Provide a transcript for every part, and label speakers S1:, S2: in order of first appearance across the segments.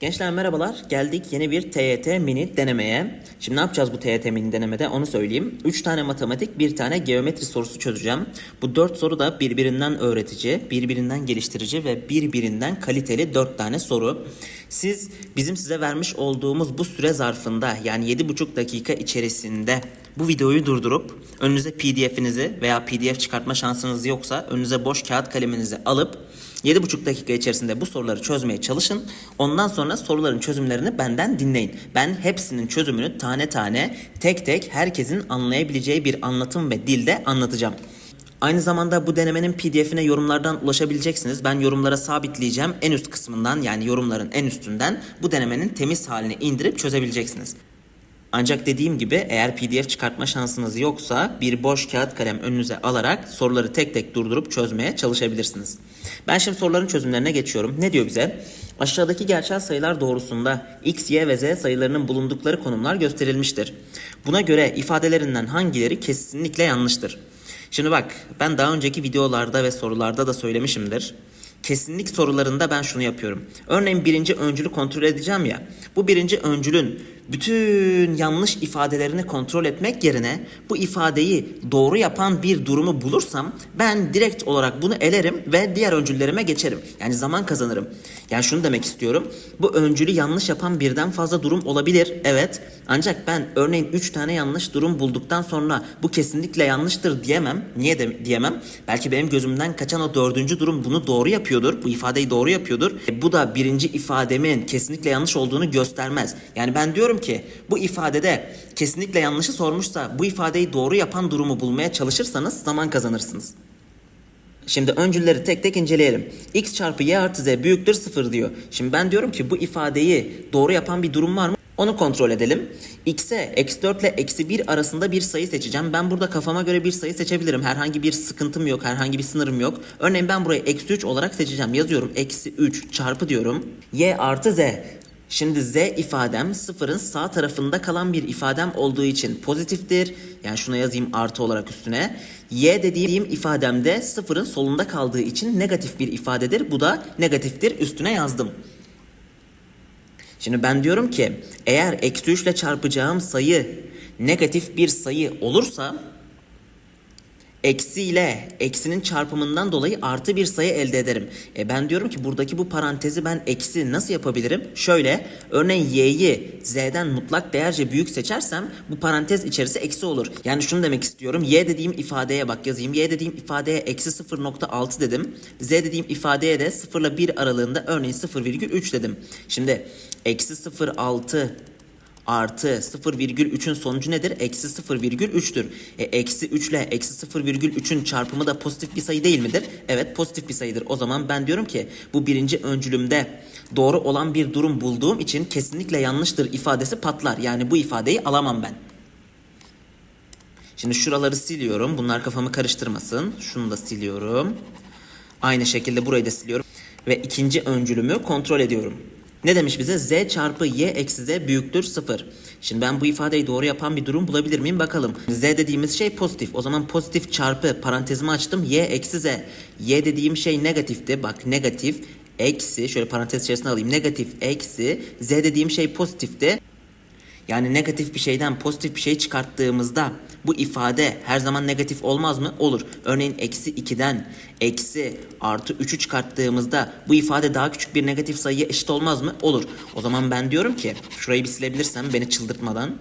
S1: Gençler merhabalar. Geldik yeni bir TYT mini denemeye. Şimdi ne yapacağız bu TYT mini denemede onu söyleyeyim. 3 tane matematik, bir tane geometri sorusu çözeceğim. Bu 4 soru da birbirinden öğretici, birbirinden geliştirici ve birbirinden kaliteli 4 tane soru. Siz bizim size vermiş olduğumuz bu süre zarfında yani 7,5 dakika içerisinde bu videoyu durdurup önünüze PDF'inizi veya PDF çıkartma şansınız yoksa önünüze boş kağıt kaleminizi alıp 7,5 dakika içerisinde bu soruları çözmeye çalışın. Ondan sonra soruların çözümlerini benden dinleyin. Ben hepsinin çözümünü tane tane tek tek herkesin anlayabileceği bir anlatım ve dilde anlatacağım. Aynı zamanda bu denemenin pdf'ine yorumlardan ulaşabileceksiniz. Ben yorumlara sabitleyeceğim. En üst kısmından yani yorumların en üstünden bu denemenin temiz halini indirip çözebileceksiniz. Ancak dediğim gibi eğer pdf çıkartma şansınız yoksa bir boş kağıt kalem önünüze alarak soruları tek tek durdurup çözmeye çalışabilirsiniz. Ben şimdi soruların çözümlerine geçiyorum. Ne diyor bize? Aşağıdaki gerçel sayılar doğrusunda x, y ve z sayılarının bulundukları konumlar gösterilmiştir. Buna göre ifadelerinden hangileri kesinlikle yanlıştır? Şimdi bak ben daha önceki videolarda ve sorularda da söylemişimdir. Kesinlik sorularında ben şunu yapıyorum. Örneğin birinci öncülü kontrol edeceğim ya. Bu birinci öncülün bütün yanlış ifadelerini kontrol etmek yerine bu ifadeyi doğru yapan bir durumu bulursam ben direkt olarak bunu elerim ve diğer öncüllerime geçerim. Yani zaman kazanırım. Yani şunu demek istiyorum. Bu öncülü yanlış yapan birden fazla durum olabilir. Evet. Ancak ben örneğin 3 tane yanlış durum bulduktan sonra bu kesinlikle yanlıştır diyemem. Niye de diyemem? Belki benim gözümden kaçan o dördüncü durum bunu doğru yapıyordur. Bu ifadeyi doğru yapıyordur. E, bu da birinci ifademin kesinlikle yanlış olduğunu göstermez. Yani ben diyorum ki bu ifadede kesinlikle yanlışı sormuşsa bu ifadeyi doğru yapan durumu bulmaya çalışırsanız zaman kazanırsınız. Şimdi öncülleri tek tek inceleyelim. x çarpı y artı z büyüktür 0 diyor. Şimdi ben diyorum ki bu ifadeyi doğru yapan bir durum var mı? Onu kontrol edelim. X'e eksi 4 ile eksi 1 arasında bir sayı seçeceğim. Ben burada kafama göre bir sayı seçebilirim. Herhangi bir sıkıntım yok. Herhangi bir sınırım yok. Örneğin ben burayı eksi 3 olarak seçeceğim. Yazıyorum eksi 3 çarpı diyorum. Y artı z. Şimdi z ifadem sıfırın sağ tarafında kalan bir ifadem olduğu için pozitiftir. Yani şuna yazayım artı olarak üstüne. Y dediğim ifademde sıfırın solunda kaldığı için negatif bir ifadedir. Bu da negatiftir. Üstüne yazdım. Şimdi ben diyorum ki eğer eksi 3 ile çarpacağım sayı negatif bir sayı olursa eksi ile eksinin çarpımından dolayı artı bir sayı elde ederim. E ben diyorum ki buradaki bu parantezi ben eksi nasıl yapabilirim? Şöyle örneğin y'yi z'den mutlak değerce büyük seçersem bu parantez içerisi eksi olur. Yani şunu demek istiyorum. y dediğim ifadeye bak yazayım. y dediğim ifadeye eksi 0.6 dedim. z dediğim ifadeye de 0 ile 1 aralığında örneğin 0,3 dedim. Şimdi eksi 0.6 artı 0,3'ün sonucu nedir? Eksi 0,3'tür. E, eksi 3 ile eksi 0,3'ün çarpımı da pozitif bir sayı değil midir? Evet pozitif bir sayıdır. O zaman ben diyorum ki bu birinci öncülümde doğru olan bir durum bulduğum için kesinlikle yanlıştır ifadesi patlar. Yani bu ifadeyi alamam ben. Şimdi şuraları siliyorum. Bunlar kafamı karıştırmasın. Şunu da siliyorum. Aynı şekilde burayı da siliyorum. Ve ikinci öncülümü kontrol ediyorum. Ne demiş bize? Z çarpı y eksi z büyüktür 0. Şimdi ben bu ifadeyi doğru yapan bir durum bulabilir miyim? Bakalım. Z dediğimiz şey pozitif. O zaman pozitif çarpı parantezimi açtım. Y eksi z. Y dediğim şey negatifti. Bak negatif eksi şöyle parantez içerisine alayım. Negatif eksi z dediğim şey pozitifti. Yani negatif bir şeyden pozitif bir şey çıkarttığımızda bu ifade her zaman negatif olmaz mı? Olur. Örneğin eksi 2'den eksi artı 3'ü çıkarttığımızda bu ifade daha küçük bir negatif sayıya eşit olmaz mı? Olur. O zaman ben diyorum ki şurayı bir silebilirsem beni çıldırtmadan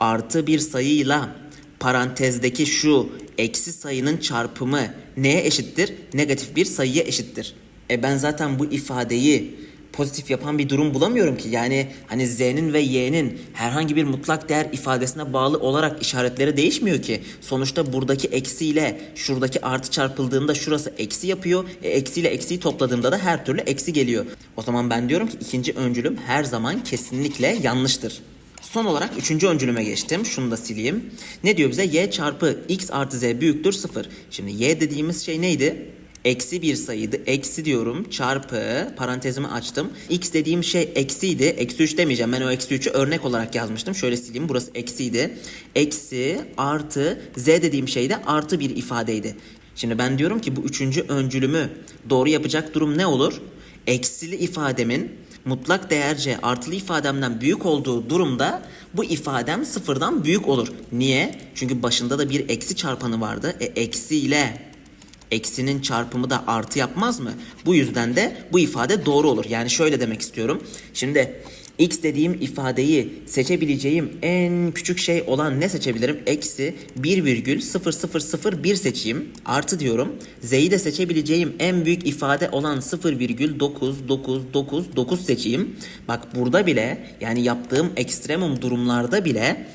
S1: artı bir sayıyla parantezdeki şu eksi sayının çarpımı neye eşittir? Negatif bir sayıya eşittir. E ben zaten bu ifadeyi pozitif yapan bir durum bulamıyorum ki. Yani hani z'nin ve y'nin herhangi bir mutlak değer ifadesine bağlı olarak işaretleri değişmiyor ki. Sonuçta buradaki eksi ile şuradaki artı çarpıldığında şurası eksi yapıyor. E, eksi ile eksiyi topladığımda da her türlü eksi geliyor. O zaman ben diyorum ki ikinci öncülüm her zaman kesinlikle yanlıştır. Son olarak üçüncü öncülüme geçtim. Şunu da sileyim. Ne diyor bize? y çarpı x artı z büyüktür 0. Şimdi y dediğimiz şey neydi? Eksi bir sayıydı. Eksi diyorum çarpı parantezimi açtım. X dediğim şey eksiydi. Eksi 3 demeyeceğim. Ben o eksi 3'ü örnek olarak yazmıştım. Şöyle sileyim. Burası eksiydi. Eksi artı z dediğim şey de artı bir ifadeydi. Şimdi ben diyorum ki bu üçüncü öncülümü doğru yapacak durum ne olur? Eksili ifademin mutlak değerce artılı ifademden büyük olduğu durumda bu ifadem sıfırdan büyük olur. Niye? Çünkü başında da bir eksi çarpanı vardı. E eksi ile eksinin çarpımı da artı yapmaz mı? Bu yüzden de bu ifade doğru olur. Yani şöyle demek istiyorum. Şimdi x dediğim ifadeyi seçebileceğim en küçük şey olan ne seçebilirim? Eksi 1,0001 seçeyim. Artı diyorum. Z'yi de seçebileceğim en büyük ifade olan 0,99999 seçeyim. Bak burada bile yani yaptığım ekstremum durumlarda bile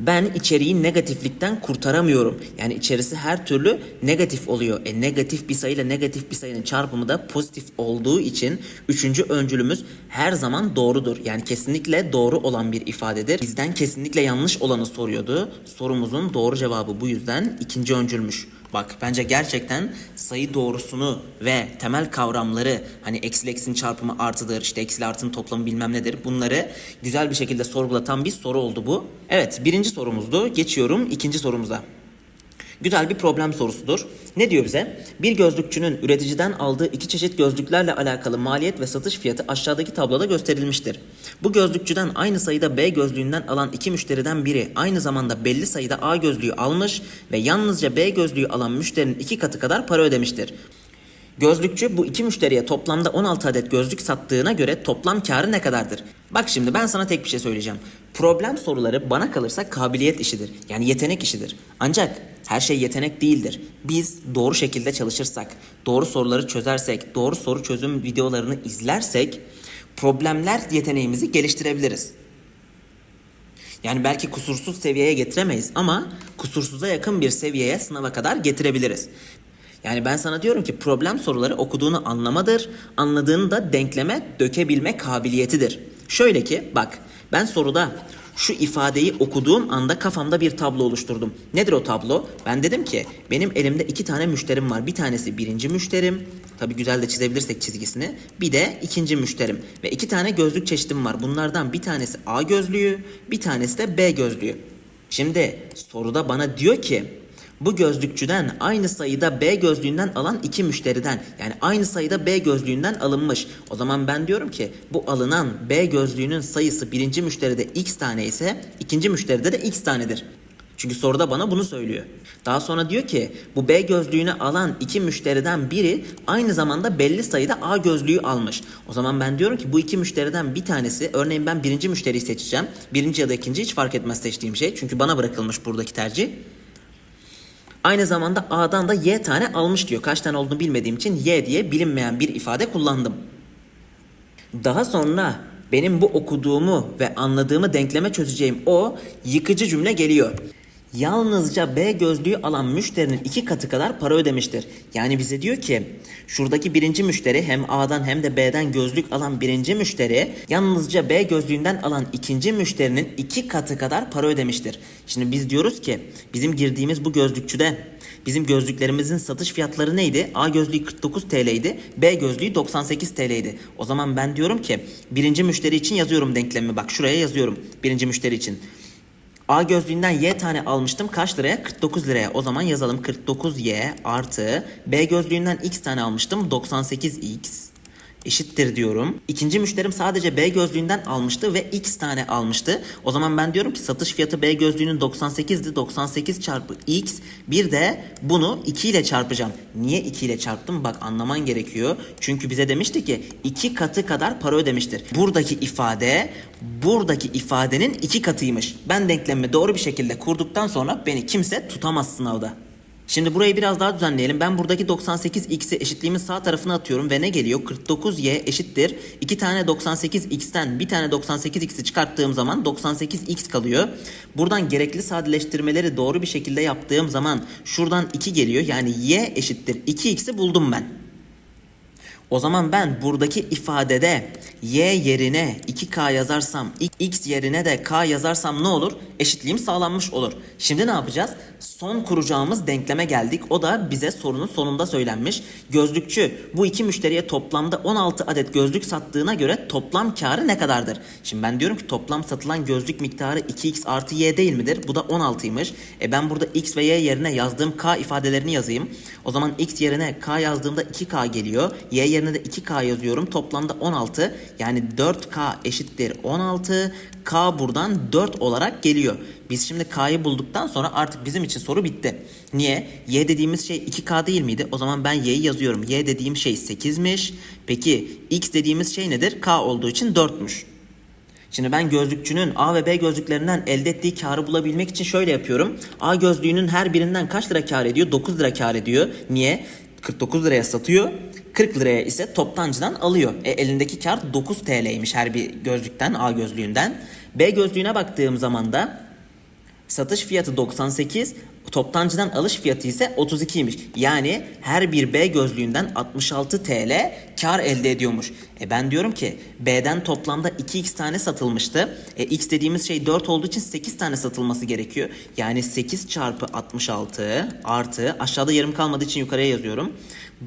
S1: ben içeriği negatiflikten kurtaramıyorum. Yani içerisi her türlü negatif oluyor. E negatif bir sayıyla negatif bir sayının çarpımı da pozitif olduğu için üçüncü öncülümüz her zaman doğrudur. Yani kesinlikle doğru olan bir ifadedir. Bizden kesinlikle yanlış olanı soruyordu. Sorumuzun doğru cevabı bu yüzden ikinci öncülmüş. Bak bence gerçekten sayı doğrusunu ve temel kavramları hani eksi eksinin çarpımı artıdır işte eksi artının toplamı bilmem nedir bunları güzel bir şekilde sorgulatan bir soru oldu bu. Evet birinci sorumuzdu geçiyorum ikinci sorumuza. Güzel bir problem sorusudur. Ne diyor bize? Bir gözlükçünün üreticiden aldığı iki çeşit gözlüklerle alakalı maliyet ve satış fiyatı aşağıdaki tabloda gösterilmiştir. Bu gözlükçüden aynı sayıda B gözlüğünden alan iki müşteriden biri aynı zamanda belli sayıda A gözlüğü almış ve yalnızca B gözlüğü alan müşterinin iki katı kadar para ödemiştir. Gözlükçü bu iki müşteriye toplamda 16 adet gözlük sattığına göre toplam karı ne kadardır? Bak şimdi ben sana tek bir şey söyleyeceğim. Problem soruları bana kalırsa kabiliyet işidir. Yani yetenek işidir. Ancak her şey yetenek değildir. Biz doğru şekilde çalışırsak, doğru soruları çözersek, doğru soru çözüm videolarını izlersek problemler yeteneğimizi geliştirebiliriz. Yani belki kusursuz seviyeye getiremeyiz ama kusursuza yakın bir seviyeye sınava kadar getirebiliriz. Yani ben sana diyorum ki problem soruları okuduğunu anlamadır, anladığını da denkleme dökebilme kabiliyetidir. Şöyle ki bak ben soruda şu ifadeyi okuduğum anda kafamda bir tablo oluşturdum. Nedir o tablo? Ben dedim ki benim elimde iki tane müşterim var. Bir tanesi birinci müşterim. Tabi güzel de çizebilirsek çizgisini. Bir de ikinci müşterim. Ve iki tane gözlük çeşidim var. Bunlardan bir tanesi A gözlüğü, bir tanesi de B gözlüğü. Şimdi soruda bana diyor ki bu gözlükçüden aynı sayıda B gözlüğünden alan iki müşteriden yani aynı sayıda B gözlüğünden alınmış. O zaman ben diyorum ki bu alınan B gözlüğünün sayısı birinci müşteride X tane ise ikinci müşteride de X tanedir. Çünkü soruda bana bunu söylüyor. Daha sonra diyor ki bu B gözlüğünü alan iki müşteriden biri aynı zamanda belli sayıda A gözlüğü almış. O zaman ben diyorum ki bu iki müşteriden bir tanesi örneğin ben birinci müşteriyi seçeceğim. Birinci ya da ikinci hiç fark etmez seçtiğim şey. Çünkü bana bırakılmış buradaki tercih. Aynı zamanda A'dan da Y tane almış diyor. Kaç tane olduğunu bilmediğim için Y diye bilinmeyen bir ifade kullandım. Daha sonra benim bu okuduğumu ve anladığımı denkleme çözeceğim o yıkıcı cümle geliyor. Yalnızca B gözlüğü alan müşterinin iki katı kadar para ödemiştir. Yani bize diyor ki şuradaki birinci müşteri hem A'dan hem de B'den gözlük alan birinci müşteri yalnızca B gözlüğünden alan ikinci müşterinin iki katı kadar para ödemiştir. Şimdi biz diyoruz ki bizim girdiğimiz bu gözlükçüde bizim gözlüklerimizin satış fiyatları neydi? A gözlüğü 49 TL idi, B gözlüğü 98 TL idi. O zaman ben diyorum ki birinci müşteri için yazıyorum denklemimi. Bak şuraya yazıyorum birinci müşteri için. A gözlüğünden Y tane almıştım. Kaç liraya? 49 liraya. O zaman yazalım 49Y artı B gözlüğünden X tane almıştım. 98X eşittir diyorum. İkinci müşterim sadece B gözlüğünden almıştı ve X tane almıştı. O zaman ben diyorum ki satış fiyatı B gözlüğünün 98'di. 98 çarpı X. Bir de bunu 2 ile çarpacağım. Niye 2 ile çarptım? Bak anlaman gerekiyor. Çünkü bize demişti ki 2 katı kadar para ödemiştir. Buradaki ifade buradaki ifadenin 2 katıymış. Ben denklemimi doğru bir şekilde kurduktan sonra beni kimse tutamaz sınavda. Şimdi burayı biraz daha düzenleyelim. Ben buradaki 98x'i eşitliğimin sağ tarafına atıyorum ve ne geliyor? 49y eşittir. 2 tane 98x'ten bir tane 98x'i çıkarttığım zaman 98x kalıyor. Buradan gerekli sadeleştirmeleri doğru bir şekilde yaptığım zaman şuradan 2 geliyor. Yani y eşittir 2x'i buldum ben. O zaman ben buradaki ifadede y yerine 2k yazarsam x yerine de k yazarsam ne olur? Eşitliğim sağlanmış olur. Şimdi ne yapacağız? Son kuracağımız denkleme geldik. O da bize sorunun sonunda söylenmiş. Gözlükçü bu iki müşteriye toplamda 16 adet gözlük sattığına göre toplam karı ne kadardır? Şimdi ben diyorum ki toplam satılan gözlük miktarı 2x artı y değil midir? Bu da 16'ymış. E ben burada x ve y yerine yazdığım k ifadelerini yazayım. O zaman x yerine k yazdığımda 2k geliyor. Y yerine de 2K yazıyorum. Toplamda 16. Yani 4K eşittir 16. K buradan 4 olarak geliyor. Biz şimdi K'yı bulduktan sonra artık bizim için soru bitti. Niye? Y dediğimiz şey 2K değil miydi? O zaman ben Y'yi yazıyorum. Y dediğim şey 8'miş. Peki X dediğimiz şey nedir? K olduğu için 4'müş. Şimdi ben gözlükçünün A ve B gözlüklerinden elde ettiği karı bulabilmek için şöyle yapıyorum. A gözlüğünün her birinden kaç lira kar ediyor? 9 lira kar ediyor. Niye? 49 liraya satıyor. 40 liraya ise toptancıdan alıyor. E, elindeki kar 9 TL'ymiş her bir gözlükten A gözlüğünden. B gözlüğüne baktığım zaman da Satış fiyatı 98, toptancıdan alış fiyatı ise 32'ymiş. Yani her bir B gözlüğünden 66 TL kar elde ediyormuş. E ben diyorum ki B'den toplamda 2x tane satılmıştı. E x dediğimiz şey 4 olduğu için 8 tane satılması gerekiyor. Yani 8 çarpı 66 artı aşağıda yarım kalmadığı için yukarıya yazıyorum.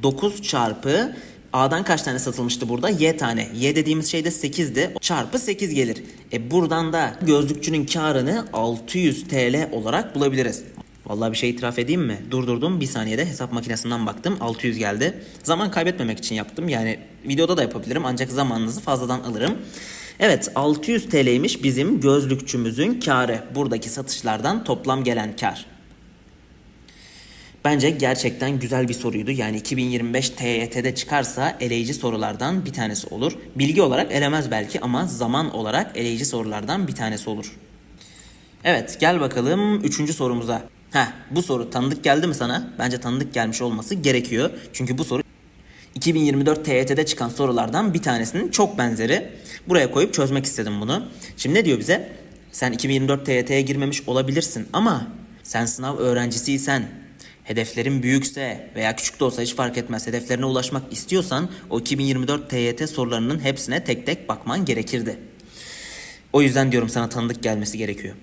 S1: 9 çarpı A'dan kaç tane satılmıştı burada? Y tane. Y dediğimiz şey de 8'di. Çarpı 8 gelir. E buradan da gözlükçünün karını 600 TL olarak bulabiliriz. Vallahi bir şey itiraf edeyim mi? Durdurdum bir saniyede hesap makinesinden baktım 600 geldi. Zaman kaybetmemek için yaptım. Yani videoda da yapabilirim ancak zamanınızı fazladan alırım. Evet 600 TL'ymiş bizim gözlükçümüzün karı. Buradaki satışlardan toplam gelen kar. Bence gerçekten güzel bir soruydu. Yani 2025 TYT'de çıkarsa eleyici sorulardan bir tanesi olur. Bilgi olarak elemez belki ama zaman olarak eleyici sorulardan bir tanesi olur. Evet gel bakalım üçüncü sorumuza. Heh bu soru tanıdık geldi mi sana? Bence tanıdık gelmiş olması gerekiyor. Çünkü bu soru 2024 TYT'de çıkan sorulardan bir tanesinin çok benzeri. Buraya koyup çözmek istedim bunu. Şimdi ne diyor bize? Sen 2024 TYT'ye girmemiş olabilirsin ama sen sınav öğrencisiysen, hedeflerin büyükse veya küçük de olsa hiç fark etmez hedeflerine ulaşmak istiyorsan o 2024 TYT sorularının hepsine tek tek bakman gerekirdi. O yüzden diyorum sana tanıdık gelmesi gerekiyor.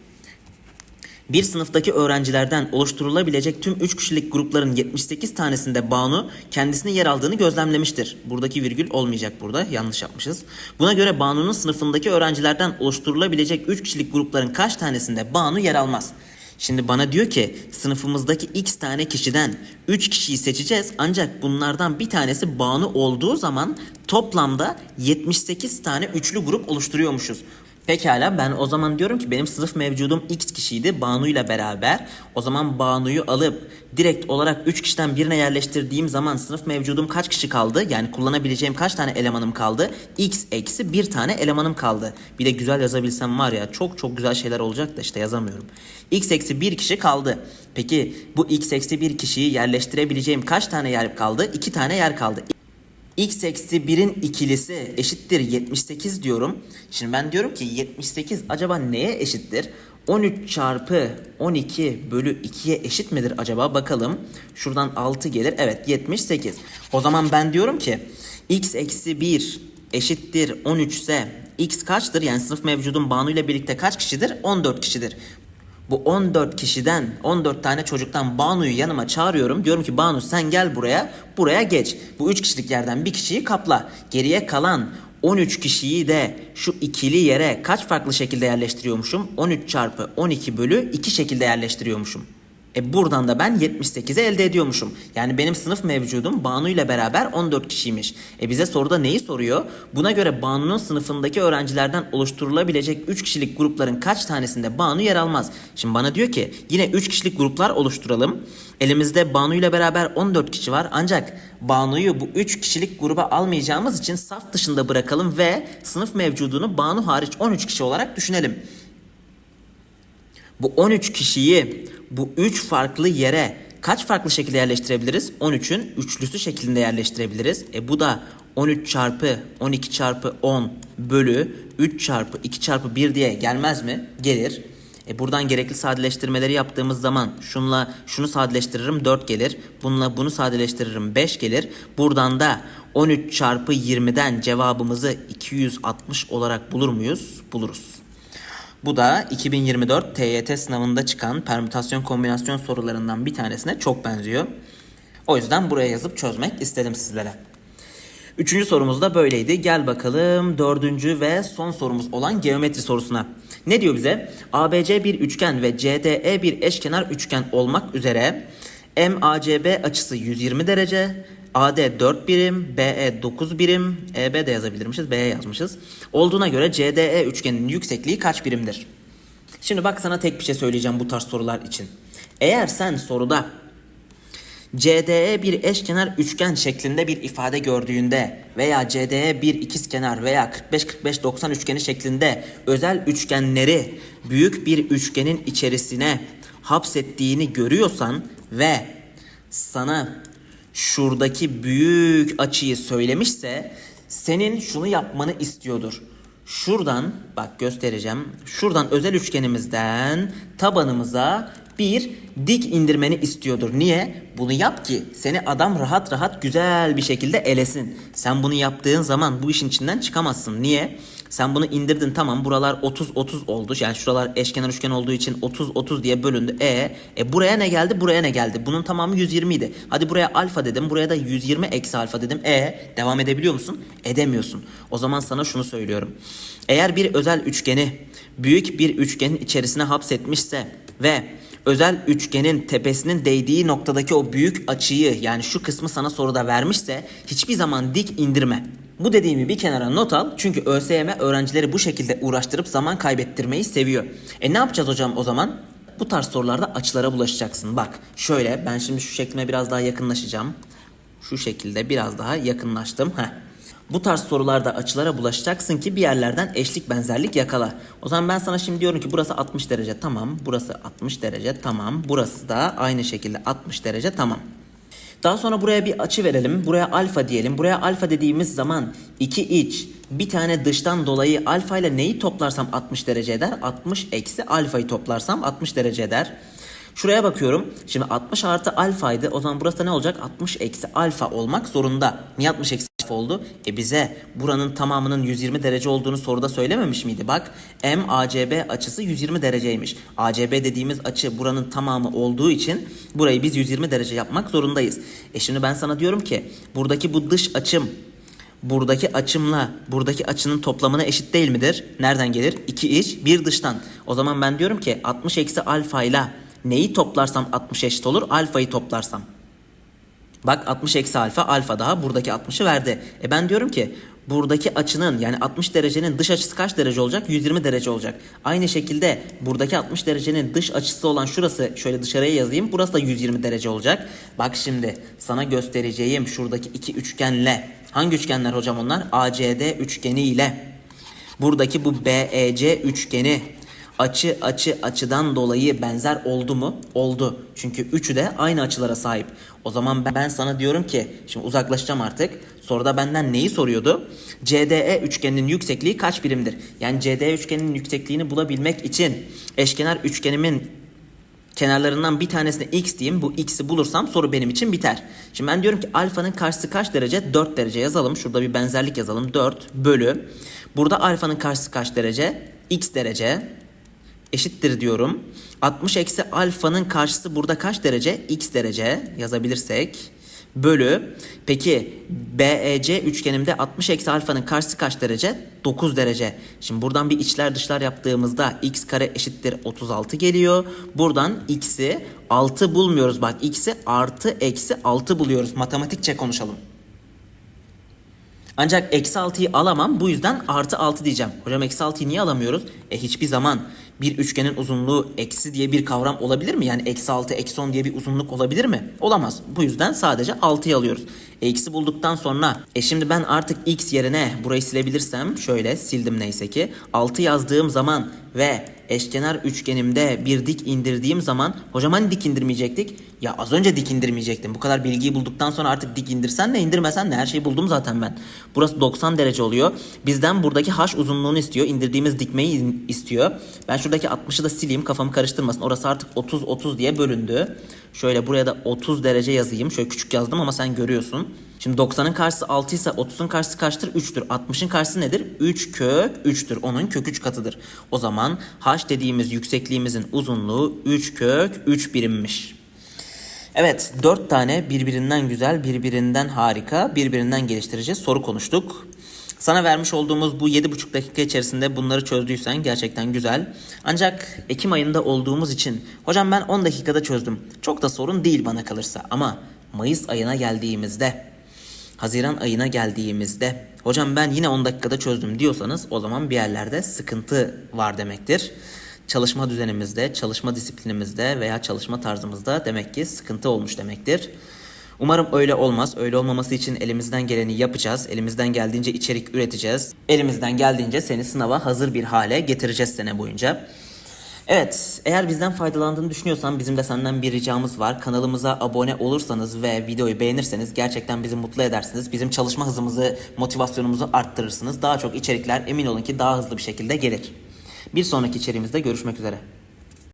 S1: Bir sınıftaki öğrencilerden oluşturulabilecek tüm 3 kişilik grupların 78 tanesinde Banu kendisinin yer aldığını gözlemlemiştir. Buradaki virgül olmayacak burada. Yanlış yapmışız. Buna göre Banu'nun sınıfındaki öğrencilerden oluşturulabilecek 3 kişilik grupların kaç tanesinde Banu yer almaz? Şimdi bana diyor ki sınıfımızdaki x tane kişiden 3 kişiyi seçeceğiz ancak bunlardan bir tanesi Banu olduğu zaman toplamda 78 tane üçlü grup oluşturuyormuşuz. Pekala ben o zaman diyorum ki benim sınıf mevcudum x kişiydi Banu ile beraber. O zaman Banu'yu alıp direkt olarak 3 kişiden birine yerleştirdiğim zaman sınıf mevcudum kaç kişi kaldı? Yani kullanabileceğim kaç tane elemanım kaldı? x eksi bir tane elemanım kaldı. Bir de güzel yazabilsem var ya çok çok güzel şeyler olacak da işte yazamıyorum. x eksi bir kişi kaldı. Peki bu x eksi bir kişiyi yerleştirebileceğim kaç tane yer kaldı? 2 tane yer kaldı x eksi 1'in ikilisi eşittir 78 diyorum. Şimdi ben diyorum ki 78 acaba neye eşittir? 13 çarpı 12 bölü 2'ye eşit midir acaba bakalım. Şuradan 6 gelir. Evet 78. O zaman ben diyorum ki x eksi 1 eşittir 13 ise x kaçtır? Yani sınıf mevcudun Banu ile birlikte kaç kişidir? 14 kişidir. Bu 14 kişiden 14 tane çocuktan Banu'yu yanıma çağırıyorum. Diyorum ki Banu sen gel buraya. Buraya geç. Bu 3 kişilik yerden bir kişiyi kapla. Geriye kalan 13 kişiyi de şu ikili yere kaç farklı şekilde yerleştiriyormuşum? 13 çarpı 12 bölü 2 şekilde yerleştiriyormuşum. E buradan da ben 78'i elde ediyormuşum. Yani benim sınıf mevcudum Banu ile beraber 14 kişiymiş. E bize soruda neyi soruyor? Buna göre Banu'nun sınıfındaki öğrencilerden oluşturulabilecek 3 kişilik grupların kaç tanesinde Banu yer almaz? Şimdi bana diyor ki yine 3 kişilik gruplar oluşturalım. Elimizde Banu ile beraber 14 kişi var ancak Banu'yu bu 3 kişilik gruba almayacağımız için saf dışında bırakalım ve sınıf mevcudunu Banu hariç 13 kişi olarak düşünelim. Bu 13 kişiyi bu 3 farklı yere kaç farklı şekilde yerleştirebiliriz? 13'ün üçlüsü şeklinde yerleştirebiliriz. E bu da 13 çarpı 12 çarpı 10 bölü 3 çarpı 2 çarpı 1 diye gelmez mi? Gelir. E buradan gerekli sadeleştirmeleri yaptığımız zaman şunla şunu sadeleştiririm 4 gelir. Bununla bunu sadeleştiririm 5 gelir. Buradan da 13 çarpı 20'den cevabımızı 260 olarak bulur muyuz? Buluruz. Bu da 2024 TYT sınavında çıkan permütasyon kombinasyon sorularından bir tanesine çok benziyor. O yüzden buraya yazıp çözmek istedim sizlere. Üçüncü sorumuz da böyleydi. Gel bakalım dördüncü ve son sorumuz olan geometri sorusuna. Ne diyor bize? ABC bir üçgen ve CDE bir eşkenar üçgen olmak üzere MACB açısı 120 derece, AD 4 birim, BE 9 birim, EB de yazabilirmişiz, BE yazmışız. Olduğuna göre CDE üçgeninin yüksekliği kaç birimdir? Şimdi bak sana tek bir şey söyleyeceğim bu tarz sorular için. Eğer sen soruda CDE bir eşkenar üçgen şeklinde bir ifade gördüğünde veya CDE bir ikizkenar veya 45-45-90 üçgeni şeklinde özel üçgenleri büyük bir üçgenin içerisine hapsettiğini görüyorsan ve sana şuradaki büyük açıyı söylemişse senin şunu yapmanı istiyordur. Şuradan bak göstereceğim. Şuradan özel üçgenimizden tabanımıza bir dik indirmeni istiyordur. Niye? Bunu yap ki seni adam rahat rahat güzel bir şekilde elesin. Sen bunu yaptığın zaman bu işin içinden çıkamazsın. Niye? Sen bunu indirdin tamam buralar 30-30 oldu. Yani şuralar eşkenar üçgen olduğu için 30-30 diye bölündü. E, e buraya ne geldi? Buraya ne geldi? Bunun tamamı 120 idi. Hadi buraya alfa dedim. Buraya da 120 eksi alfa dedim. E devam edebiliyor musun? Edemiyorsun. O zaman sana şunu söylüyorum. Eğer bir özel üçgeni büyük bir üçgenin içerisine hapsetmişse ve özel üçgenin tepesinin değdiği noktadaki o büyük açıyı yani şu kısmı sana soruda vermişse hiçbir zaman dik indirme. Bu dediğimi bir kenara not al çünkü ÖSYM öğrencileri bu şekilde uğraştırıp zaman kaybettirmeyi seviyor. E ne yapacağız hocam o zaman? Bu tarz sorularda açılara bulaşacaksın. Bak şöyle ben şimdi şu şeklime biraz daha yakınlaşacağım. Şu şekilde biraz daha yakınlaştım. Heh. Bu tarz sorularda açılara bulaşacaksın ki bir yerlerden eşlik benzerlik yakala. O zaman ben sana şimdi diyorum ki burası 60 derece tamam. Burası 60 derece tamam. Burası da aynı şekilde 60 derece tamam. Daha sonra buraya bir açı verelim. Buraya alfa diyelim. Buraya alfa dediğimiz zaman iki iç bir tane dıştan dolayı alfa ile neyi toplarsam 60 derece eder? 60 eksi alfayı toplarsam 60 derece eder. Şuraya bakıyorum. Şimdi 60 artı alfaydı. O zaman burası da ne olacak? 60 eksi alfa olmak zorunda. Niye 60 eksi alfa oldu? E bize buranın tamamının 120 derece olduğunu soruda söylememiş miydi? Bak M ACB açısı 120 dereceymiş. ACB dediğimiz açı buranın tamamı olduğu için burayı biz 120 derece yapmak zorundayız. E şimdi ben sana diyorum ki buradaki bu dış açım buradaki açımla buradaki açının toplamına eşit değil midir? Nereden gelir? 2 iç, bir dıştan. O zaman ben diyorum ki 60 eksi alfa ile neyi toplarsam 60 eşit olur? Alfayı toplarsam. Bak 60 eksi alfa, alfa daha buradaki 60'ı verdi. E ben diyorum ki buradaki açının yani 60 derecenin dış açısı kaç derece olacak? 120 derece olacak. Aynı şekilde buradaki 60 derecenin dış açısı olan şurası şöyle dışarıya yazayım. Burası da 120 derece olacak. Bak şimdi sana göstereceğim şuradaki iki üçgenle hangi üçgenler hocam onlar? ACD üçgeni ile buradaki bu BEC üçgeni açı açı açıdan dolayı benzer oldu mu? Oldu. Çünkü üçü de aynı açılara sahip. O zaman ben, sana diyorum ki şimdi uzaklaşacağım artık. Soruda benden neyi soruyordu? CDE üçgeninin yüksekliği kaç birimdir? Yani CDE üçgeninin yüksekliğini bulabilmek için eşkenar üçgenimin kenarlarından bir tanesine x diyeyim. Bu x'i bulursam soru benim için biter. Şimdi ben diyorum ki alfanın karşısı kaç derece? 4 derece yazalım. Şurada bir benzerlik yazalım. 4 bölü. Burada alfanın karşısı kaç derece? x derece eşittir diyorum. 60 eksi alfanın karşısı burada kaç derece? X derece yazabilirsek. Bölü. Peki BEC üçgenimde 60 eksi alfanın karşısı kaç derece? 9 derece. Şimdi buradan bir içler dışlar yaptığımızda x kare eşittir 36 geliyor. Buradan x'i 6 bulmuyoruz. Bak x'i artı eksi 6 buluyoruz. Matematikçe konuşalım. Ancak eksi 6'yı alamam. Bu yüzden artı 6 diyeceğim. Hocam eksi 6'yı niye alamıyoruz? E hiçbir zaman bir üçgenin uzunluğu eksi diye bir kavram olabilir mi? Yani eksi 6, eksi 10 diye bir uzunluk olabilir mi? Olamaz. Bu yüzden sadece 6'yı alıyoruz. Eksi bulduktan sonra e şimdi ben artık x yerine burayı silebilirsem şöyle sildim neyse ki 6 yazdığım zaman ve eşkenar üçgenimde bir dik indirdiğim zaman hocam hani dik indirmeyecektik? Ya az önce dik indirmeyecektim. Bu kadar bilgiyi bulduktan sonra artık dik indirsen de indirmesen de her şeyi buldum zaten ben. Burası 90 derece oluyor. Bizden buradaki h uzunluğunu istiyor. İndirdiğimiz dikmeyi istiyor. Ben şuradaki 60'ı da sileyim kafamı karıştırmasın. Orası artık 30 30 diye bölündü. Şöyle buraya da 30 derece yazayım. Şöyle küçük yazdım ama sen görüyorsun. Şimdi 90'ın karşısı 6 ise 30'un karşısı kaçtır? 3'tür. 60'ın karşısı nedir? 3 kök 3'tür. Onun kök 3 katıdır. O zaman h dediğimiz yüksekliğimizin uzunluğu 3 kök 3 birimmiş. Evet 4 tane birbirinden güzel, birbirinden harika, birbirinden geliştirici soru konuştuk. Sana vermiş olduğumuz bu 7,5 dakika içerisinde bunları çözdüysen gerçekten güzel. Ancak Ekim ayında olduğumuz için hocam ben 10 dakikada çözdüm. Çok da sorun değil bana kalırsa ama Mayıs ayına geldiğimizde Haziran ayına geldiğimizde hocam ben yine 10 dakikada çözdüm diyorsanız o zaman bir yerlerde sıkıntı var demektir. Çalışma düzenimizde, çalışma disiplinimizde veya çalışma tarzımızda demek ki sıkıntı olmuş demektir. Umarım öyle olmaz. Öyle olmaması için elimizden geleni yapacağız. Elimizden geldiğince içerik üreteceğiz. Elimizden geldiğince seni sınava hazır bir hale getireceğiz sene boyunca. Evet, eğer bizden faydalandığını düşünüyorsan bizim de senden bir ricamız var. Kanalımıza abone olursanız ve videoyu beğenirseniz gerçekten bizi mutlu edersiniz. Bizim çalışma hızımızı, motivasyonumuzu arttırırsınız. Daha çok içerikler emin olun ki daha hızlı bir şekilde gelir. Bir sonraki içeriğimizde görüşmek üzere.